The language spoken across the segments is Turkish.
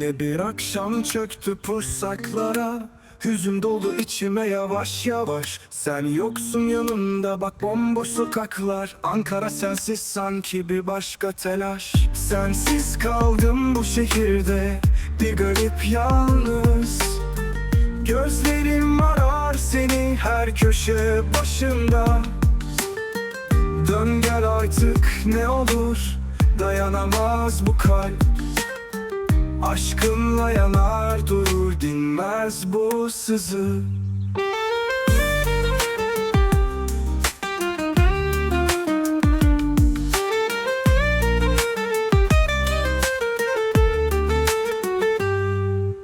Yine bir akşam çöktü pursaklara Hüzün dolu içime yavaş yavaş. Sen yoksun yanımda bak bomboş sokaklar. Ankara sensiz sanki bir başka telaş. Sensiz kaldım bu şehirde Bir garip yalnız. Gözlerim arar seni her köşe başında. Dön gel artık ne olur Dayanamaz bu kalp Aşkınla yanar durur dinmez bu sızı.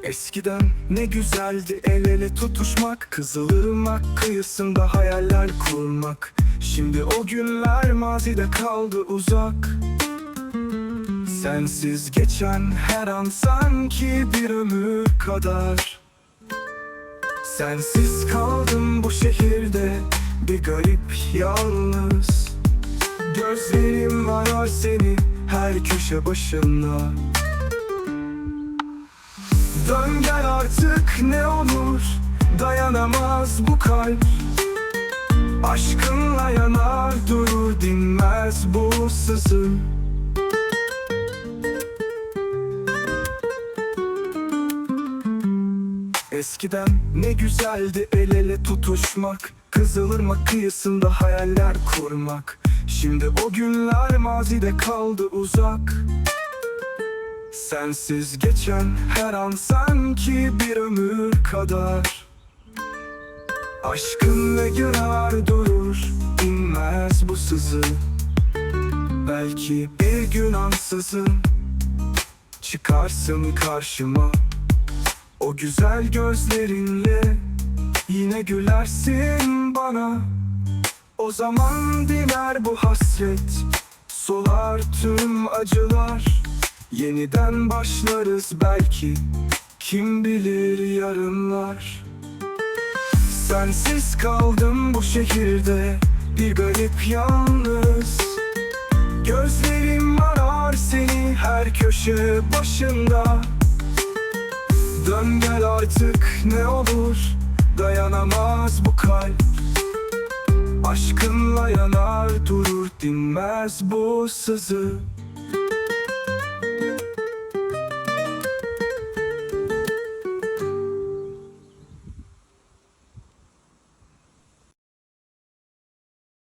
Eskiden ne güzeldi el ele tutuşmak Kızılırmak kıyısında hayaller kurmak. Şimdi o günler mazide kaldı uzak Sensiz geçen her an sanki bir ömür kadar. Sensiz kaldım bu şehirde bir garip yalnız. Gözlerim arar seni her köşe başında. Dön gel artık ne olur Dayanamaz bu kalp. Aşkınla yanar durur dinmez bu sızı Eskiden ne güzeldi el ele tutuşmak. Kızılırmak kıyısında hayaller kurmak. Şimdi o günler mazide kaldı uzak. Sensiz geçen her an sanki bir ömür kadar. Aşkınla yarar durur inmez bu sızı. Belki bir gün ansızın Çıkarsın karşıma O güzel gözlerinle Yine gülersin bana. O zaman diner bu hasret Solar tüm acılar. Yeniden başlarız belki Kim bilir yarınlar. Sensiz kaldım bu şehirde Bir garip yalnız. Gözlerim arar seni her köşe başında artık ne olur Dayanamaz bu kalp. Aşkınla yanar durur dinmez bu sızı